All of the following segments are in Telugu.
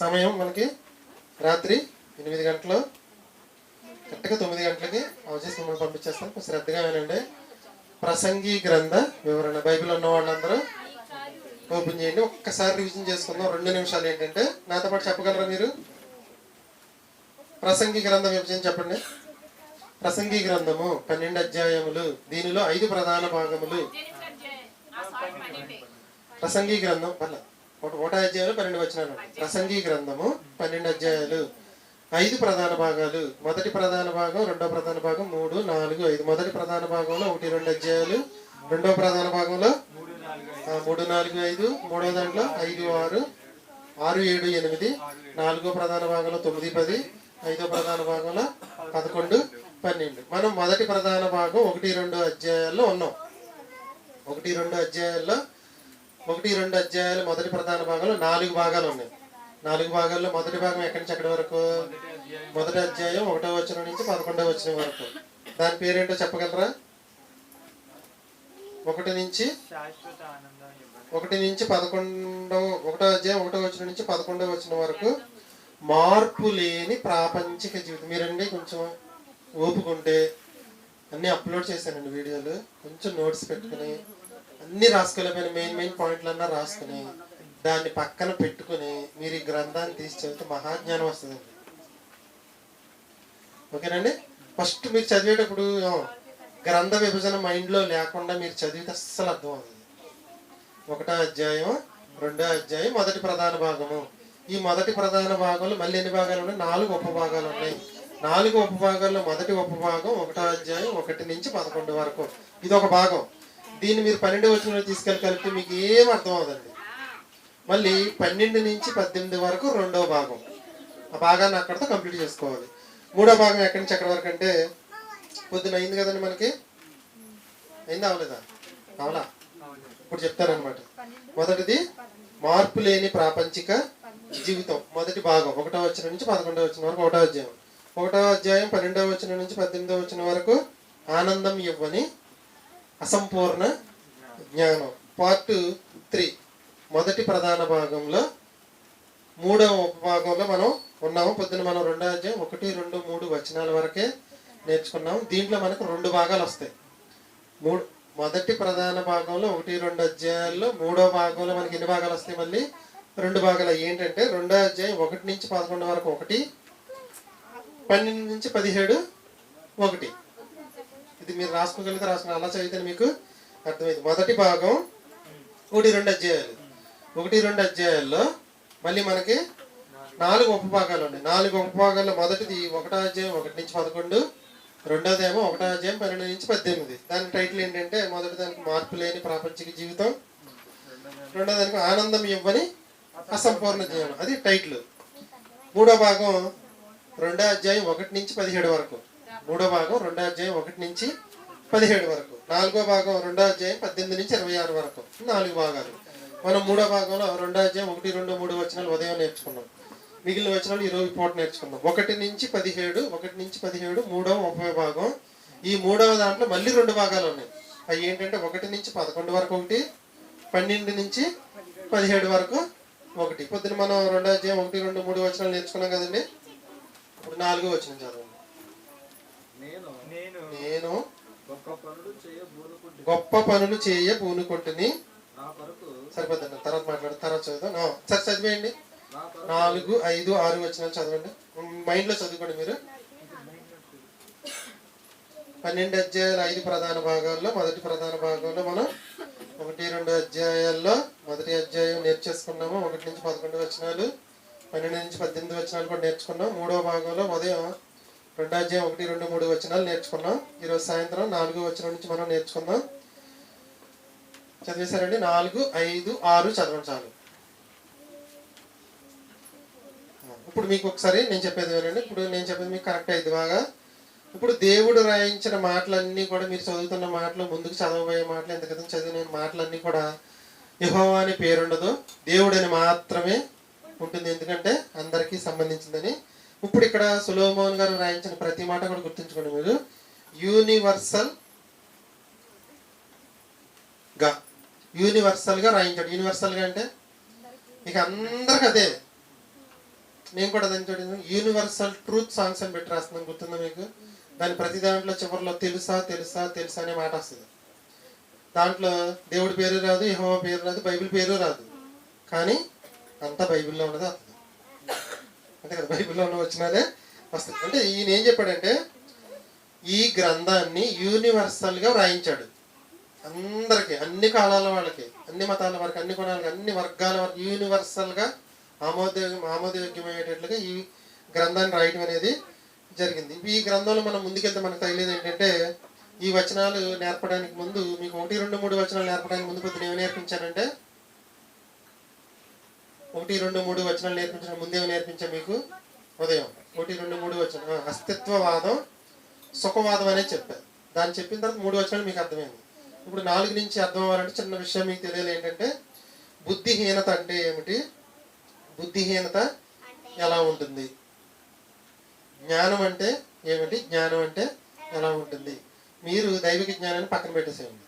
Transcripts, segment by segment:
సమయం మనకి రాత్రి ఎనిమిది గంటలు. కరెక్ట్గా తొమ్మిది గంటలకి అవచేసి మిమ్మల్ని పంపించేస్తాను కొంచెం శ్రద్ధగా వినండి. ప్రసంగి గ్రంథ వివరణ. బైబిల్ ఉన్న వాళ్ళందరూ ఓపెన్ చేయండి. ఒక్కసారి రివిజన్ చేసుకుందాం. రెండు నిమిషాలు ఏంటంటే నాతో పాటు చెప్పగలరా మీరు? ప్రసంగి గ్రంథం విభజన చెప్పండి. ప్రసంగి గ్రంథము పన్నెండు అధ్యాయములు. దీనిలో ఐదు ప్రధాన భాగములు. ప్రసంగి గ్రంథం పర్లే. ఒకటో అధ్యాయాలు పన్నెండు వచ్చినాను ప్రసంగి గ్రంథము పన్నెండు అధ్యాయాలు. ఐదు ప్రధాన భాగాలు. మొదటి ప్రధాన భాగం రెండో ప్రధాన భాగం మూడు నాలుగు ఐదు. మొదటి ప్రధాన భాగంలో ఒకటి రెండు అధ్యాయాలు. రెండో ప్రధాన భాగంలో మూడు నాలుగు ఐదు. మూడో దాంట్లో ఐదు ఆరు ఆరు ఏడు ఎనిమిది. నాలుగో ప్రధాన భాగంలో తొమ్మిది పది. ఐదో ప్రధాన భాగంలో పదకొండు పన్నెండు. మనం మొదటి ప్రధాన భాగం ఒకటి రెండు అధ్యాయాల్లో ఉన్నాం. ఒకటి రెండు అధ్యాయాల్లో ఒకటి రెండు అధ్యాయాలు మొదటి ప్రధాన భాగంలో నాలుగు భాగాలు ఉన్నాయి. నాలుగు భాగాల్లో మొదటి భాగం ఎక్కడి నుంచి ఎక్కడి వరకు? మొదటి అధ్యాయం ఒకటో వచ్చిన నుంచి పదకొండో వచ్చిన వరకు. దాని పేరేంటో చెప్పగలరా? ఒకటి నుంచి ఒకటి నుంచి పదకొండవ ఒకటో అధ్యాయం ఒకటో వచ్చిన నుంచి పదకొండవ వచ్చిన వరకు మార్పు లేని ప్రాపంచిక జీవితం. మీరండి కొంచెం ఓపుకుంటే అన్నీ అప్లోడ్ చేశానండి వీడియోలు. కొంచెం నోట్స్ పెట్టుకుని అన్ని రాసుకోలేకపోయిన మెయిన్ మెయిన్ పాయింట్లన్నా రాసుకుని దాన్ని పక్కన పెట్టుకుని మీరు ఈ గ్రంథాన్ని తీసి చదివితే మహాజ్ఞానం వస్తుందండి. ఓకేనండి? ఫస్ట్ మీరు చదివేటప్పుడు గ్రంథ విభజన మైండ్లో లేకుండా మీరు చదివితే అస్సలు అర్థం అవుతుంది ఒకటో అధ్యాయం రెండో అధ్యాయం మొదటి ప్రధాన భాగము. ఈ మొదటి ప్రధాన భాగంలో మళ్ళీ ఎన్ని భాగాలు ఉన్నాయి? నాలుగు ఉపభాగాలు ఉన్నాయి. నాలుగు ఉపభాగాల్లో మొదటి ఉపభాగం ఒకటో అధ్యాయం ఒకటి నుంచి పదకొండు వరకు. ఇది ఒక భాగం. దీన్ని మీరు పన్నెండు వచ్చిన తీసుకెళ్ళగలిగితే మీకు ఏం అర్థం అవుదండి మళ్ళీ పన్నెండు నుంచి పద్దెనిమిది వరకు రెండో భాగం. ఆ భాగాన్ని అక్కడితో కంప్లీట్ చేసుకోవాలి. మూడో భాగం ఎక్కడి నుంచి ఎక్కడి వరకు అంటే పొద్దున అయింది కదండి మనకి? అయిందా అవలేదా? అవలా ఇప్పుడు చెప్తారనమాట మొదటిది మార్పు లేని ప్రాపంచిక జీవితం. మొదటి భాగం. ఒకటో వచ్చిన నుంచి పదకొండవ వచ్చిన వరకు ఒకటో అధ్యాయం. ఒకటో అధ్యాయం పన్నెండవ వచ్చిన నుంచి పద్దెనిమిదవ వచ్చిన వరకు ఆనందం ఇవ్వని అసంపూర్ణ జ్ఞానం. పార్ట్ త్రీ మొదటి ప్రధాన భాగంలో మూడవ ఉపభాగంలో మనం ఉన్నాము. పొద్దున మనం రెండో అధ్యాయం ఒకటి రెండు మూడు వచనాల వరకే నేర్చుకున్నాము. దీంట్లో మనకు రెండు భాగాలు వస్తాయి. మూడు మొదటి ప్రధాన భాగంలో ఒకటి రెండు అధ్యాయాల్లో మూడో భాగంలో మనకి ఎన్ని భాగాలు వస్తాయి మళ్ళీ? రెండు భాగాలు. అవి ఏంటంటే రెండో అధ్యాయం ఒకటి నుంచి పదకొండు వరకు ఒకటి పన్నెండు నుంచి పదిహేడు ఒకటి. ఇది మీరు రాసుకోగలిగితే రాసుకుని అలా చదివితే మీకు అర్థమైంది. మొదటి భాగం ఒకటి రెండు అధ్యాయాలు. ఒకటి రెండు అధ్యాయాల్లో మళ్ళీ మనకి నాలుగు ఉపభాగాలు ఉన్నాయి. నాలుగు ఉపభాగాల్లో మొదటిది ఒకటో అధ్యాయం ఒకటి నుంచి పదకొండు రెండోదేమో ఒకటో అధ్యాయం పన్నెండు నుంచి పద్దెనిమిది. దాని టైటిల్ ఏంటంటే మొదటి దానికి మార్పు లేని ప్రాపంచిక జీవితం రెండో దానికి ఆనందం ఇవ్వని అసంపూర్ణ జీవనం. అది టైటిల్. మూడో భాగం రెండో అధ్యాయం ఒకటి నుంచి పదిహేడు వరకు. మూడో భాగం రెండో అధ్యాయం ఒకటి నుంచి పదిహేడు వరకు. నాలుగో భాగం రెండో అధ్యాయం పద్దెనిమిది నుంచి ఇరవై ఆరు వరకు. నాలుగు భాగాలు. మనం మూడో భాగంలో రెండో అధ్యాయం ఒకటి రెండు మూడు వచనాలు ఉదయం నేర్చుకున్నాం. మిగిలిన వచనాలు ఇరవై పూట నేర్చుకున్నాం ఒకటి నుంచి పదిహేడు ఒకటి నుంచి పదిహేడు మూడవ ముప్పై భాగం. ఈ మూడవ దాంట్లో మళ్ళీ రెండు భాగాలు ఉన్నాయి. అవి ఏంటంటే ఒకటి నుంచి పదకొండు వరకు ఒకటి పన్నెండు నుంచి పదిహేడు వరకు ఒకటి. పొద్దున మనం రెండో అధ్యాయం ఒకటి రెండు మూడు వచనాలు నేర్చుకున్నాం కదండి? ఇప్పుడు నాలుగో వచనం చదవండి నేను నేను నేను గొప్ప పనులు చేయ బోధకుంటే గొప్ప పనులు చేయ పూనుకుంటుని. నా కొరకు సరిపోతుంది? తర్వాత మాట్లాడు తర్వాత చదువుతాం సరే చదివేయండి. నాలుగు ఐదు ఆరు వచనాలు చదవండి. మైండ్లో చదువుకోండి మీరు. పన్నెండు అధ్యాయాలు ఐదు ప్రధాన భాగాల్లో మొదటి ప్రధాన భాగంలో మనం ఒకటి రెండు అధ్యాయాల్లో మొదటి అధ్యాయం నేర్చేసుకున్నాము. ఒకటి నుంచి పదకొండు వచనాలు పన్నెండు నుంచి పద్దెనిమిది వచనాలు కూడా నేర్చుకున్నాం. మూడో భాగంలో ఉదయం రెండో అధ్యాయం ఒకటి రెండు మూడు వచనాలు నేర్చుకున్నాం. ఈరోజు సాయంత్రం నాలుగో వచనం నుంచి మనం నేర్చుకుందాం. చదివేశారండి. నాలుగు ఐదు ఆరు చదవండి చాలు. ఇప్పుడు మీకు ఒకసారి నేను చెప్పేది వినండి. ఇప్పుడు నేను చెప్పేది మీకు కరెక్ట్ అయింది బాగా. ఇప్పుడు దేవుడు రాయించిన మాటలన్నీ కూడా మీరు చదువుతున్న మాటలు ముందుకు చదవబోయే మాటలు ఎంత క్రితం చదివిన మాటలన్నీ కూడా యహోవా అని పేరుండదు. దేవుడని మాత్రమే ఉంటుంది. ఎందుకంటే అందరికీ సంబంధించిందని. ఇప్పుడు ఇక్కడ సులోమోహన్ గారు రాయించిన ప్రతి మాట కూడా గుర్తుంచుకోండి మీరు. యూనివర్సల్గా. యూనివర్సల్గా రాయించాడు. యూనివర్సల్గా అంటే? ఇక అందరికి అదే. నేను కూడా దాన్ని చూడండి యూనివర్సల్ ట్రూత్ సాంగ్స్ అని పెట్టి రాస్తున్నాం గుర్తుందా మీకు? దాని ప్రతి దాంట్లో చివరిలో తెలుసా తెలుసా తెలుసా అనే మాట వస్తుంది. దాంట్లో దేవుడి పేరు రాదు యహోవ పేరు రాదు బైబిల్ పేరు రాదు. కానీ అంతా బైబిల్లో ఉన్నది వస్తుంది. అంతే కదా? బైబిల్లో ఉన్న వచ్చినదే వస్తుంది. అంటే ఈయన ఏం చెప్పాడంటే ఈ గ్రంథాన్ని యూనివర్సల్గా వ్రాయించాడు అందరికి అన్ని కాలాల వాళ్ళకి అన్ని మతాల వారికి అన్ని కొనాలకి అన్ని వర్గాల వారికి యూనివర్సల్గా ఆమోదయోగ్యం ఆమోదయోగ్యమయ్యేటట్లుగా ఈ గ్రంథాన్ని రాయటం అనేది జరిగింది. ఈ గ్రంథంలో మనం ముందుకెళ్తే మనకు తగిలేదు ఏంటంటే ఈ వచనాలు నేర్పడానికి ముందు మీకు ఒకటి రెండు మూడు వచనాలు నేర్పడానికి ముందు పొద్దున ఏమి నేర్పించానంటే ఒకటి రెండు మూడు వచనాలు నేర్పించిన ముందేమి నేర్పించా మీకు? ఉదయం. ఒకటి రెండు మూడు వచనం అస్తిత్వవాదం సుఖవాదం అనేది చెప్పారు దాన్ని చెప్పిన తర్వాత మూడు వచనాలు మీకు అర్థమైంది. ఇప్పుడు నాలుగు నుంచి అర్థం అవ్వాలంటే చిన్న విషయం మీకు తెలియదు ఏంటంటే బుద్ధిహీనత అంటే ఏమిటి? బుద్ధిహీనత ఎలా ఉంటుంది? జ్ఞానం అంటే ఏమిటి? జ్ఞానం అంటే ఎలా ఉంటుంది? మీరు దైవిక జ్ఞానాన్ని పక్కన పెట్టేసేయండి.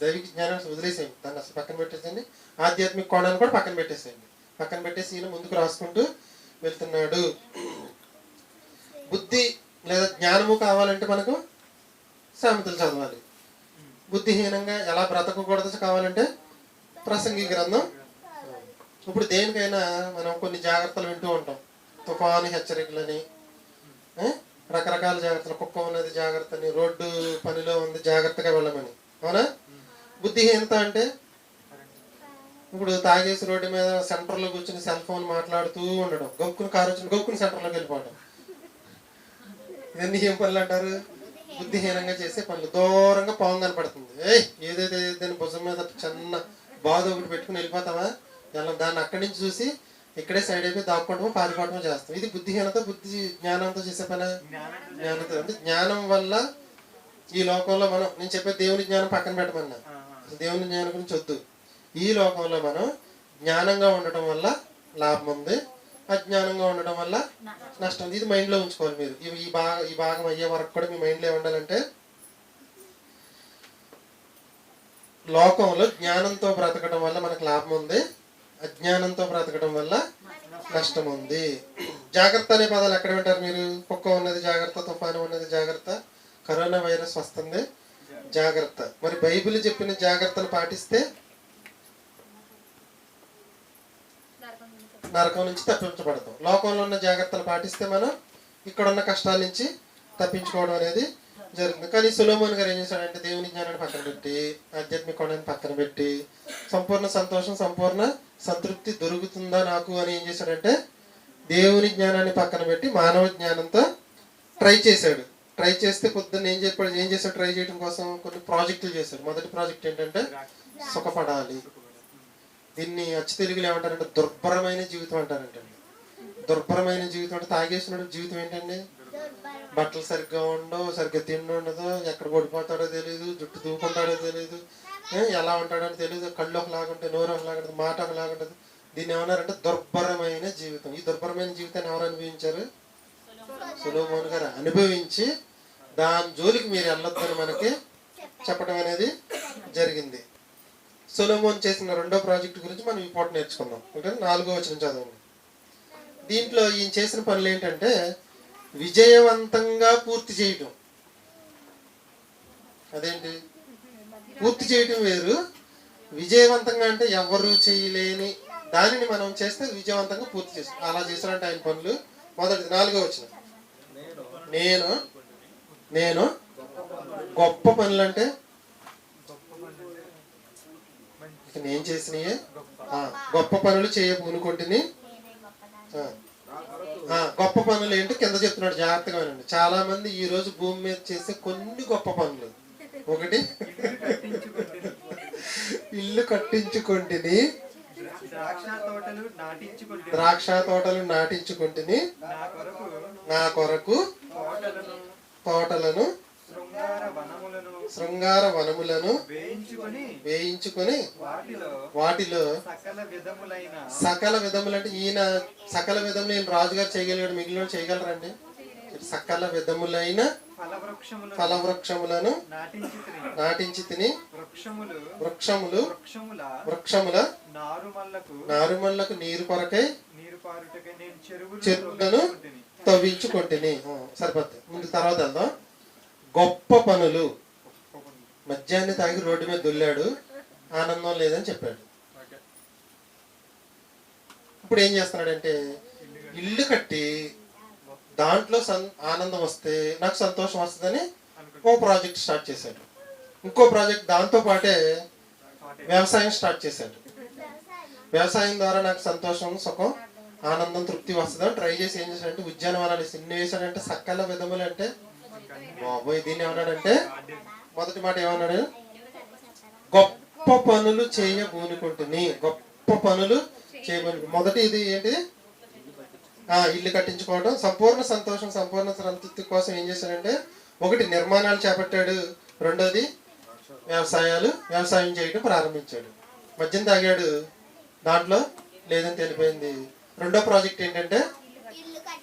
దైవిక జ్ఞానాన్ని వదిలేసేయండి. దాన్ని అసలు పక్కన పెట్టేసేయండి. ఆధ్యాత్మిక కోణాన్ని కూడా పక్కన పెట్టేసేయండి. పక్కన పెట్టేసి ఈయన ముందుకు రాసుకుంటూ వెళ్తున్నాడు. బుద్ధి లేదా జ్ఞానము కావాలంటే మనకు సామెతలు చదవాలి. బుద్ధిహీనంగా ఎలా బ్రతకకూడదు కావాలంటే ప్రసంగి గ్రంథం. ఇప్పుడు దేనికైనా మనం కొన్ని జాగ్రత్తలు వింటూ ఉంటాం. తుఫాను హెచ్చరికలని రకరకాల జాగ్రత్తలు. కుక్క ఉన్నది జాగ్రత్త అని రోడ్డు పనిలో ఉంది జాగ్రత్తగా వెళ్ళమని. అవునా? బుద్ధిహీనత అంటే ఇప్పుడు తాగేసి రోడ్డు మీద సెంటర్లో కూర్చుని సెల్ ఫోన్ మాట్లాడుతూ ఉండడం. గొక్కుని కారు వచ్చిన గొక్కుని సెంటర్లోకి వెళ్ళిపోవడం. ఇవన్నీ ఏం పనులు అంటారు? బుద్ధిహీనంగా చేసే పనులు దూరంగా పాము కనపడుతుంది. ఏయ్ ఏదైతే దాని భుజం మీద చిన్న బాధ ఒకటి పెట్టుకుని వెళ్ళిపోతావా? దాన్ని అక్కడి నుంచి చూసి ఇక్కడే సైడ్ అయిపోయి దాక్కోవడమో పారిపోవడమో చేస్తాం. ఇది బుద్ధిహీనత బుద్ధి జ్ఞానంతో చేసే పని. జ్ఞానంతో అంటే జ్ఞానం వల్ల ఈ లోకంలో మనం నేను చెప్పే దేవుని జ్ఞానం పక్కన పెట్టమన్నా. దేవుని జ్ఞానం గురించి వద్దు. ఈ లోకంలో మనం జ్ఞానంగా ఉండటం వల్ల లాభం ఉంది. అజ్ఞానంగా ఉండడం వల్ల నష్టం. ఉంది ఇది మైండ్లో ఉంచుకోవాలి మీరు. ఇవి ఈ భాగం ఈ భాగం అయ్యే వరకు కూడా మీ మైండ్లో ఏముండాలంటే లోకంలో జ్ఞానంతో బ్రతకడం వల్ల మనకు లాభం ఉంది. అజ్ఞానంతో బ్రతకడం వల్ల నష్టం ఉంది. జాగ్రత్త అనే పదాలు ఎక్కడ వింటారు మీరు? కుక్క ఉన్నది జాగ్రత్త తుఫాను ఉన్నది జాగ్రత్త. కరోనా వైరస్ వస్తుంది. జాగ్రత్త. మరి బైబిల్ చెప్పిన జాగ్రత్తలు పాటిస్తే నరకం నుంచి తప్పించబడతాం. లోకంలో ఉన్న జాగ్రత్తలు పాటిస్తే మనం ఇక్కడ ఉన్న కష్టాల నుంచి తప్పించుకోవడం అనేది జరుగుతుంది. కానీ సులోమోన్ గారు ఏం చేశాడంటే దేవుని జ్ఞానాన్ని పక్కన పెట్టి ఆధ్యాత్మిక కోణాన్ని పక్కన పెట్టి సంపూర్ణ సంతోషం సంపూర్ణ సంతృప్తి దొరుకుతుందా నాకు అని ఏం చేశాడంటే దేవుని జ్ఞానాన్ని పక్కన పెట్టి మానవ జ్ఞానంతో ట్రై చేశాడు. ట్రై చేస్తే పొద్దున్న ఏం చెప్పాడు? ఏం చేశాడు? ట్రై చేయడం కోసం కొన్ని ప్రాజెక్టులు చేశాడు. మొదటి ప్రాజెక్ట్ ఏంటంటే సుఖపడాలి. దీన్ని వచ్చి తెలుగులో ఏమంటారంటే దుర్భరమైన జీవితం అంటారంటే దుర్భరమైన జీవితం అంటే తాగేసినప్పుడు జీవితం ఏంటండి? బట్టలు సరిగ్గా ఉండవు సరిగ్గా తిండి ఉండదు ఎక్కడ పడిపోతాడో తెలియదు జుట్టు దూకుంటాడో తెలియదు ఎలా ఉంటాడో తెలియదు కళ్ళు ఒకలాగా నోరు ఒకలాగుంటుంది మాట ఒకలాగా ఉంటుంది. దీన్ని ఏమన్నారంటే దుర్భరమైన జీవితం. ఈ దుర్భరమైన జీవితాన్ని ఎవరు అనుభవించారు? సులోమోన్ గారు అనుభవించి దాని జోలికి మీరు వెళ్ళొద్దని మనకి చెప్పడం అనేది జరిగింది. సొలోమోన్ చేసిన రెండో ప్రాజెక్ట్ గురించి మనం ఈ పూట నేర్చుకుందాం. అంటే నాలుగో వచ్చిన చదవండి. దీంట్లో ఈయన చేసిన పనులు ఏంటంటే విజయవంతంగా పూర్తి చేయటం. అదేంటి? పూర్తి చేయటం వేరు. విజయవంతంగా అంటే ఎవరు చేయలేని దానిని మనం చేస్తే విజయవంతంగా పూర్తి చేస్తాం. అలా చేసినట్టు ఆయన పనులు. మొదటిది నాలుగో వచ్చిన నేను నేను నేను గొప్ప పనులు అంటే ఇక నేను చేసినయే? గొప్ప పనులు చేయ పూనుకుంటుని ఆ, నా కొరకు ఆ, గొప్ప పనులు ఏంటి కింద చెప్తున్నాడు జాగ్రత్తగా వినండి చాలా మంది ఈ రోజు భూమి మీద చేసే కొన్ని గొప్ప పనులు. ఒకటి ఇల్లు కట్టించుకుంటుని. ద్రాక్ష తోటలు నాటించుకుంటుని. నా కొరకు తోటలను శృంగార వనములను వేయించుకొని వేయించుకొని వాటిలో వాటిలో సకల విధములైన సకల విధములు అంటే ఈయన సకల విధములు ఈయన రాజుగారు చేయగలిగాడు మిగిలిన చేయగలరండి? సకల విధములైన ఫలవృక్షములను నాటించి తిని వృక్షములు వృక్షములు వృక్షముల వృక్షముల నారుమల్లకు నారుమల్లకు నీరు కొరకై నీరు పారుటకై నేను చెరువులు చెరువులను. తవ్వించుకొంటిని ఆ, సరిపోద్ది. ముందు తర్వాత వెళ్దాం. గొప్ప పనులు. మద్యాన్ని తాగి రోడ్డు మీద దొల్లాడు. ఆనందం లేదని చెప్పాడు. ఇప్పుడు ఏం చేస్తున్నాడంటే ఇల్లు కట్టి దాంట్లో ఆనందం వస్తే నాకు సంతోషం వస్తుందని ఓ ప్రాజెక్ట్ స్టార్ట్ చేశాడు. ఇంకో ప్రాజెక్ట్ దాంతో పాటే వ్యవసాయం స్టార్ట్ చేశాడు. వ్యవసాయం ద్వారా నాకు సంతోషం సుఖం ఆనందం తృప్తి వస్తుందని ట్రై చేసి ఏం చేశాడంటే ఉద్యానవనాలు ఎన్ని వేశాడంటే సకల విధములు అంటే బాబోయ్ దీన్ని ఏమన్నాడంటే మొదటి మాట ఏమన్నాడు? గొప్ప పనులు చేయబూనుకుంటుని గొప్ప పనులు చేయబూను మొదటి ఇది ఏంటి ఆ ఇల్లు కట్టించుకోవడం సంపూర్ణ సంతోషం సంపూర్ణ సంతృప్తి కోసం ఏం చేశాడంటే ఒకటి నిర్మాణాలు చేపట్టాడు. రెండోది వ్యవసాయాలు వ్యవసాయం చేయడం ప్రారంభించాడు. మద్యం తాగాడు. దాంట్లో లేదని తెలిపోయింది. రెండో ప్రాజెక్ట్ ఏంటంటే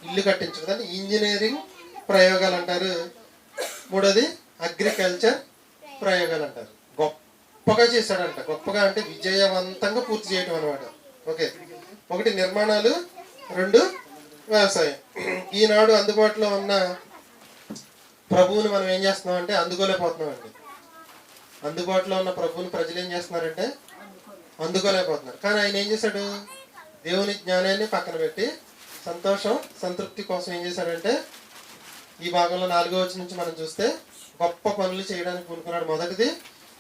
ఇల్లు కట్టించుకోదని ఇంజనీరింగ్ ప్రయోగాలు అంటారు. మూడోది అగ్రికల్చర్ ప్రయోగాలు అంటారు. గొప్పగా చేశాడంట. గొప్పగా అంటే విజయవంతంగా పూర్తి చేయడం అనమాట ఓకే. ఒకటి నిర్మాణాలు రెండు వ్యవసాయం. ఈనాడు అందుబాటులో ఉన్న ప్రభువుని మనం ఏం చేస్తున్నాం అంటే అందుబాటులో ఉన్న ప్రభువుని ప్రజలు ఏం చేస్తున్నారంటే అందుకోలేకపోతున్నారు. కానీ ఆయన ఏం చేశాడు? దేవుని జ్ఞానాన్ని పక్కన పెట్టి సంతోషం సంతృప్తి కోసం ఏం చేశాడంటే ఈ భాగంలో నాలుగో వచ్చి నుంచి మనం చూస్తే గొప్ప పనులు చేయడానికి పూనుకున్నాడు. మొదటిది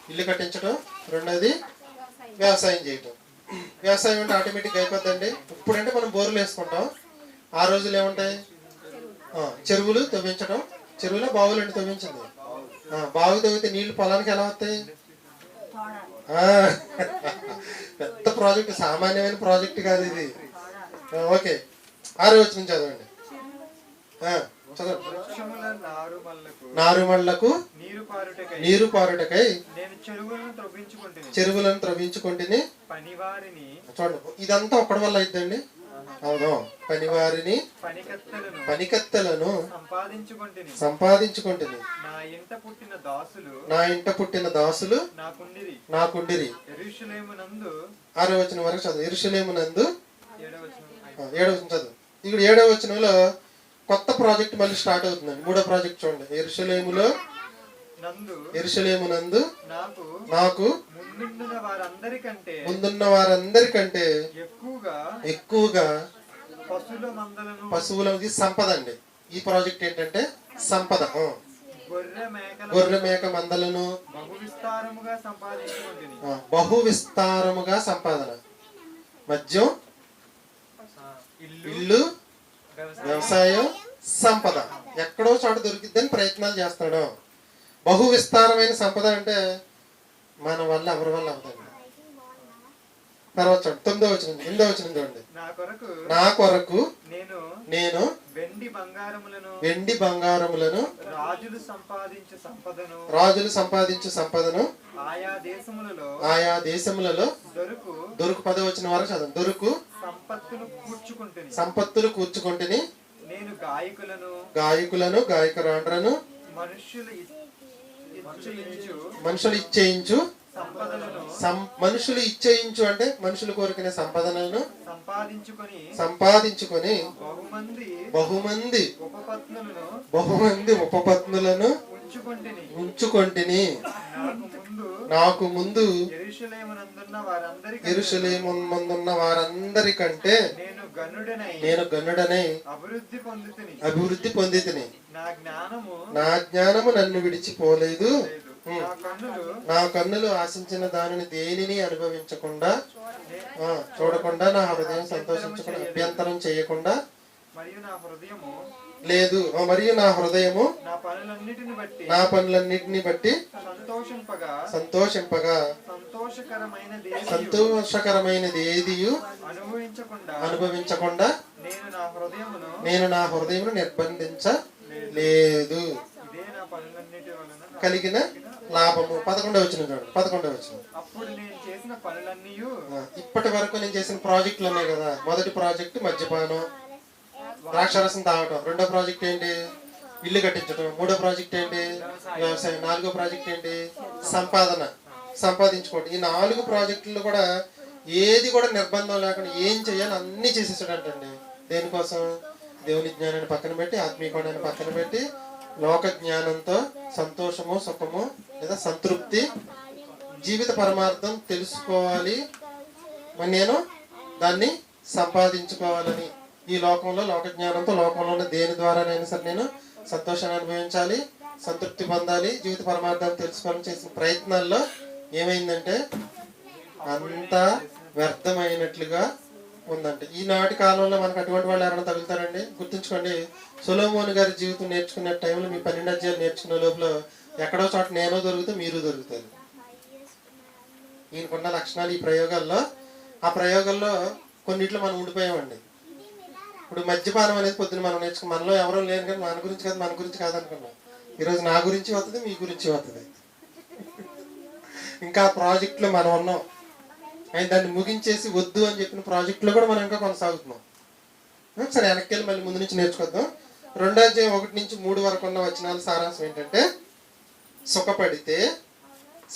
ఇల్లు కట్టించడం రెండోది వ్యవసాయం చేయటం. వ్యవసాయం అంటే ఆటోమేటిక్ అయిపోద్దండి. ఇప్పుడంటే మనం బోర్లు వేసుకుంటాం. ఆ రోజులు ఏముంటాయి? చెరువులు తవ్వించడం చెరువులో బావులు అండి తవ్వించింది బావి తవ్వితే నీళ్ళు పొలానికి ఎలా వస్తాయి? పెద్ద ప్రాజెక్ట్ సామాన్యమైన ప్రాజెక్ట్ కాదు ఇది. ఆ, ఓకే. ఆరో వచ్చిన చదవండి. నారుమళ్ళకు నీరు పారుటకై నీరు పారుటకై నేను చెరువులను త్రవ్వించుకుంటుని. చెరువులను త్రవించుకుంటుని పనివారిని చూడండి ఇదంతా ఒక్కడి వల్ల అయిద్దండి? అవును పనివారిని పనికత్తెలను సంపాదించుకుంటుని. నా ఇంట పుట్టిన దాసులు నా ఇంట పుట్టిన దాసులు నాకుండిరి. ఆరో వచ్చిన వరకు చదువు. ఎరుషలేము నందు ఏడవచనం ఏడవ చదువు. ఇక్కడ ఏడవ వచనంలో కొత్త ప్రాజెక్ట్ మళ్ళీ స్టార్ట్ అవుతుందండి. మూడో ప్రాజెక్ట్ చూడండి. ఎరుషలేములో నందు ఎరుషలేము నందు నాకు ముందున్న వారందరికంటే ఎక్కువగా ఎక్కువగా పశువుల పశువులది సంపద అండి ఈ ప్రాజెక్ట్ ఏంటంటే సంపద. గొర్రె మేక మందలను బహు విస్తారముగా సంపాదన. మద్యం ఇల్లు వ్యవసాయం సంపద. ఎక్కడో చోట దొరికిద్దని ప్రయత్నాలు చేస్తున్నాడు. బహు విస్తారమైన సంపద అంటే మన వల్ల ఎవరి వల్ల అవుతుంది తర్వాత చూడండి తొమ్మిదో వచ్చిన ఎనిమిదో వచ్చిన చూడండి. నా కొరకు నా కొరకు నేను నేను వెండి బంగారములను వెండి బంగారములను రాజులు సంపాదించే సంపదను రాజులు సంపాదించే సంపదను ఆయా దేశములలో ఆయా దేశములలో దొరుకు దొరుకు పదో వచ్చిన వరకు చదువు. దొరుకు సంపత్తును కూర్చుకుంటుని. సంపత్తులు కూర్చుకుంటుని నేను గాయకులను గాయకులను గాయకురాండ్రను ఇచ్చయించు. మనుషులు ఇచ్చేయించు. మనుషులు ఇచ్చేయించు అంటే మనుషులు కోరుకునే సంపదలను సంపాదించుకొని సంపాదించుకొని బహుమంది బహుమంది ఉపపత్నులను బహుమంది ఉపపత్నులను ఉంచుకుంటుని. నాకు ముందు నాకు ముందు ఎరుషలేమునందున్న వారందరికీ ఎరుసలేము ముందున్న వారందరికంటే నేను గనుడనై అభివృద్ధి పొందుతుని. నా జ్ఞానము నా జ్ఞానము నన్ను విడిచిపోలేదు. లేదు. నా కన్నులు ఆశించిన దానిని దేనిని అనుభవించకుండా చూడకుండా నా హృదయం సంతోషించకుండా అభ్యంతరం చేయకుండా మరియు నా హృదయము లేదు. మరియు నా హృదయము నా పనులన్నిటిని బట్టి నా పనులన్నిటిని బట్టి సంతోషింపగా సంతోషింపగా సంతోషకరమైన సంతోషకరమైనది ఏదియు అనుభవించకుండా నేను నా హృదయమును హృదయమును నిర్బంధించలేదు కలిగిన లాభము. పదకొండవ వచ్చిన చూడండి. పదకొండవ వచ్చిన అప్పుడు నేను చేసిన పనులన్నీ ఇప్పటి వరకు నేను చేసిన ప్రాజెక్టులు ఉన్నాయి కదా. మొదటి ప్రాజెక్ట్ మద్యపానం. ద్రాక్షరసం తాగటం. రెండో ప్రాజెక్ట్ ఏంటి? ఇల్లు కట్టించడం మూడో ప్రాజెక్ట్ ఏంటి? వ్యవసాయం. నాలుగో ప్రాజెక్ట్ ఏంటి? సంపాదన. సంపాదించుకోవడం ఈ నాలుగు ప్రాజెక్టులు కూడా ఏది కూడా నిర్బంధం లేకుండా ఏం చేయాలి అన్నీ చేసేసాడంటండి. దేనికోసం? దేవుని జ్ఞానాన్ని పక్కన పెట్టి ఆత్మీయకోణాన్ని పక్కన పెట్టి లోక జ్ఞానంతో సంతోషము సుఖము లేదా సంతృప్తి జీవిత పరమార్థం తెలుసుకోవాలి. మరి నేను దాన్ని సంపాదించుకోవాలని. ఈ లోకంలో లోక జ్ఞానంతో లోకంలోనే ఉన్న దేని ద్వారానైనా సరే నేను సంతోషాన్ని అనుభవించాలి సంతృప్తి పొందాలి జీవిత పరమార్థాన్ని తెలుసుకోవాలని చేసిన ప్రయత్నాల్లో ఏమైందంటే అంతా వ్యర్థమైనట్లుగా ఉందండి ఈనాటి కాలంలో మనకు అటువంటి వాళ్ళు ఎవరైనా తగులుతారండి? గుర్తుంచుకోండి సులోమోని గారి జీవితం నేర్చుకునే టైంలో మీ పన్నెండు అధ్యాయులు నేర్చుకునే లోపల ఎక్కడో చోట నేనో దొరికితే మీరు దొరుకుతారు. ఈయనకున్న లక్షణాలు ఈ ప్రయోగాల్లో ఆ ప్రయోగాల్లో కొన్నిట్లో మనం ఉండిపోయామండి. ఇప్పుడు మద్యపానం అనేది పొద్దున మనం నేర్చుకో మనలో ఎవరో లేరు కానీ మన గురించి కాదు మన గురించి కాదనుకున్నాం. ఈరోజు నా గురించి వస్తుంది మీ గురించి వస్తుంది ఇంకా ఆ ప్రాజెక్ట్లో మనం ఉన్నాం. అండ్ దాన్ని ముగించేసి వద్దు అని చెప్పిన ప్రాజెక్ట్లో కూడా మనం ఇంకా కొనసాగుతున్నాం. సరే వెనక్కి వెళ్ళి మళ్ళీ ముందు నుంచి నేర్చుకుందాం రెండో అధ్యాయం ఒకటి నుంచి మూడు వరకు ఉన్న వచనాల సారాంశం ఏంటంటే సుఖపడితే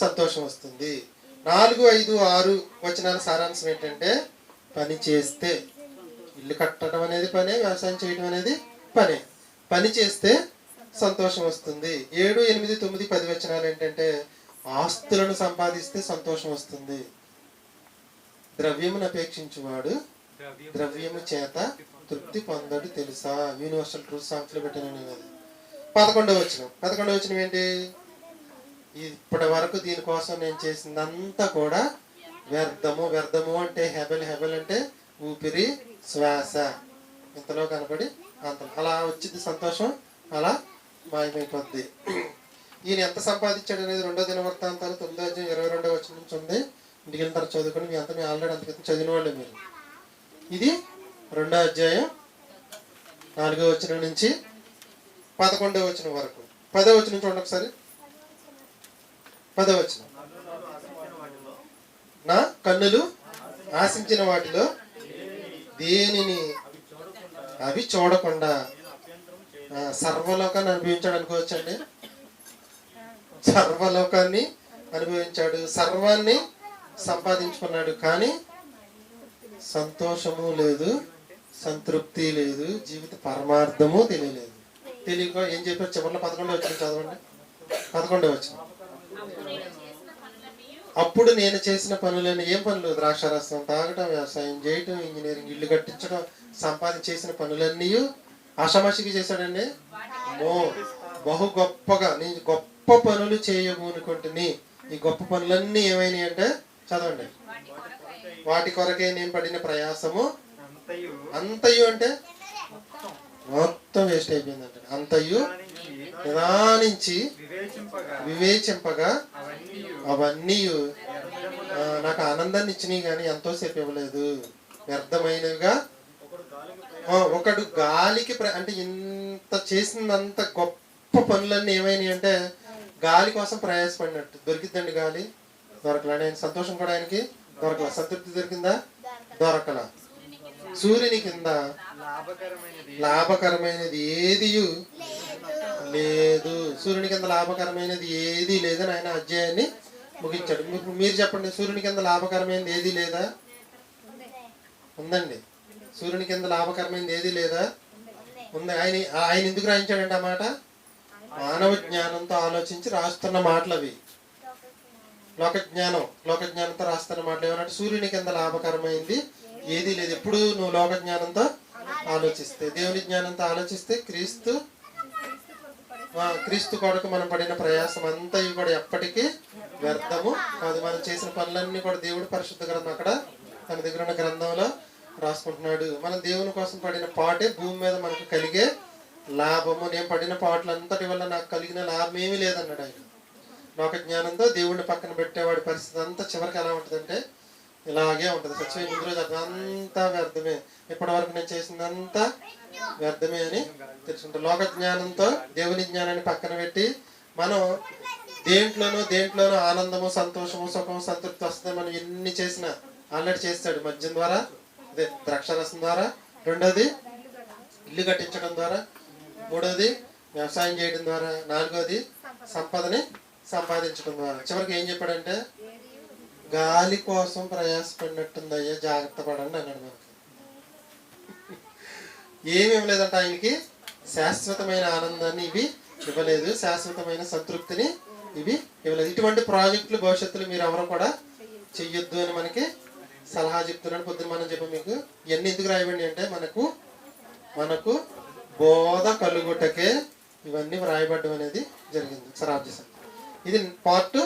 సంతోషం వస్తుంది. నాలుగు ఐదు ఆరు వచనాల సారాంశం ఏంటంటే పని చేస్తే ఇల్లు కట్టడం అనేది పనే వ్యవసాయం చేయడం అనేది పనే. పని చేస్తే సంతోషం వస్తుంది. ఏడు ఎనిమిది తొమ్మిది పది వచనాలు ఏంటంటే ఆస్తులను సంపాదిస్తే సంతోషం వస్తుంది. ద్రవ్యమును అపేక్షించువాడు ద్రవ్యము చేత తృప్తి పొందడు తెలుసా? యూనివర్సల్ ట్రూత్ సాంగ్స్లో పెట్టాను నేను అది. పదకొండవ వచనం. పదకొండవ వచనం ఏంటి? ఇప్పటి వరకు దీనికోసం నేను చేసిందంతా కూడా వ్యర్థము. వ్యర్థము అంటే హెబెల్. హెబెల్ అంటే ఊపిరి శ్వాస ఇంతలో కనపడి అంత. అలా వచ్చింది సంతోషం అలా మాయమైపోద్ది. ఈయన ఎంత సంపాదించాడు అనేది రెండో దిన వృత్తాంతాలు తొమ్మిదో అధ్యాయం ఇరవై రెండో వచ్చిన నుంచి ఉంది ఇంటికి తర్వాత చదువుకుని మీ అంతా మీ ఆల్రెడీ అంత చదివిన వాళ్ళే మీరు. ఇది రెండో అధ్యాయం నాలుగో వచ్చిన నుంచి పదకొండో వచ్చిన వరకు. పదో వచ్చిన చూడండి ఒకసారి. పదో వచ్చిన నా కన్నులు ఆశించిన వాటిలో దేనిని అవి చూడకుండా సర్వలోకాన్ని అనుభవించాడు అనుకోవచ్చండి. సర్వలోకాన్ని అనుభవించాడు. సర్వాన్ని సంపాదించుకున్నాడు కానీ సంతోషము లేదు సంతృప్తి లేదు జీవిత పరమార్థము తెలియలేదు. తెలియక ఏం చెప్పారు? చివరిలో పదకొండో వచ్చింది చదవండి. పదకొండో వచ్చింది అప్పుడు నేను చేసిన పనులని ఏం పనులు? ద్రాక్షారసం తాగటం వ్యవసాయం చేయటం ఇంజనీరింగ్ ఇల్లు కట్టించడం సంపాదించి చేసిన పనులన్నీ ఆషామాషికి చేశాడండి? మో బహు గొప్పగా. నేను గొప్ప పనులు చేయబోనుకుంటుని. ఈ గొప్ప పనులన్నీ ఏమైనాయి అంటే చదవండి. వాటి కొరకే నేను పడిన ప్రయాసము. అంతయు అంటే? మొత్తం వేస్ట్ అయిపోయిందంట. అంతయు దానికి నిదానించి వివేచింపగా అవన్నీ నాకు ఆనందాన్ని ఇచ్చినాయి కానీ ఎంతోసేపు ఇవ్వలేదు. వ్యర్థమైనవిగా ఒకడు గాలికి ప్ర- అంటే ఇంత చేసినంత గొప్ప పనులన్నీ ఏమైనాయి అంటే గాలి కోసం ప్రయాసపడినట్టు. దొరికిద్దండి గాలి. దొరకలా. ఆయన సంతోషం కూడా ఆయనకి దొరకల. సంతృప్తి దొరికిందా? దొరకల. సూర్యుని కింద లాభకరమైనది. లాభకరమైనది ఏది? లేదు. సూర్యుని కింద లాభకరమైనది ఏది లేదని ఆయన అధ్యాయాన్ని ముగించాడు. మీరు చెప్పండి సూర్యుని కింద లాభకరమైనది ఏది లేదా? ఉందండి. సూర్యుని కింద లాభకరమైనది ఏది లేదా? ఉంది. ఆయన ఆయన ఎందుకు రాయించాడంటే ఆ మాట? మానవ జ్ఞానంతో ఆలోచించి రాస్తున్న మాటలు అవి లోక జ్ఞానం లోక జ్ఞానంతో రాస్తున్న మాటలు ఏమన్నట్టు సూర్యుని కింద లాభకరమైంది ఏది లేదు. ఎప్పుడు నువ్వు లోక జ్ఞానంతో ఆలోచిస్తే దేవుని జ్ఞానంతో ఆలోచిస్తే క్రీస్తు క్రీస్తు కొరకు మనం పడిన ప్రయాసం అంతా ఇవి కూడా ఎప్పటికీ వ్యర్థము కాదు. మనం చేసిన పనులన్నీ కూడా దేవుడు పరిశుద్ధ గ్రంథం అక్కడ తన దగ్గర ఉన్న గ్రంథంలో రాసుకుంటున్నాడు. మనం దేవుని కోసం పడిన పాటే భూమి మీద మనకు కలిగే లాభము. నేను పడిన పాటలంతటి వల్ల నాకు కలిగిన లాభం ఏమీ లేదన్నాడు ఆయన. లోక జ్ఞానంతో దేవుడిని పక్కన పెట్టేవాడి పరిస్థితి అంతా చివరికి ఎలా ఉంటుందంటే ఇలాగే ఉంటుంది. సచివ ముందు రోజు అదంతా వ్యర్థమే. ఇప్పటి వరకు నేను చేసిందంతా వ్యర్థమే అని తెలుసుకుంటాం లోక జ్ఞానంతో దేవుని జ్ఞానాన్ని పక్కన పెట్టి మనం దేంట్లోనూ దేంట్లోనూ ఆనందము సంతోషము సుఖము సంతృప్తి వస్తుంది మనం ఎన్ని చేసినా ఆల్రెడీ చేస్తాడు. మద్యం ద్వారా అదే ద్రాక్షరసం ద్వారా. రెండోది ఇల్లు కట్టించడం ద్వారా. మూడోది వ్యవసాయం చేయడం ద్వారా. నాలుగోది సంపదని సంపాదించడం ద్వారా. చివరికి ఏం చెప్పాడంటే గాలి కోసం ప్రయాసపడినట్టుంది అయ్యా జాగ్రత్త పడండి అన్నాడు మనకి ఏమి ఇవ్వలేదంట ఆయనకి? శాశ్వతమైన ఆనందాన్ని ఇవి ఇవ్వలేదు శాశ్వతమైన సంతృప్తిని ఇవి ఇవ్వలేదు. ఇటువంటి ప్రాజెక్టులు భవిష్యత్తులో మీరు ఎవరు కూడా చెయ్యొద్దు అని మనకి సలహా చెప్తున్నాడు పొద్దున మనం చెప్పాం మీకు. ఇవన్నీ ఎందుకు రాయబండి అంటే మనకు మనకు బోధ కలుగుటకే ఇవన్నీ వ్రాయబడ్డం అనేది జరిగింది. ఒకసారి ఇది పార్ట్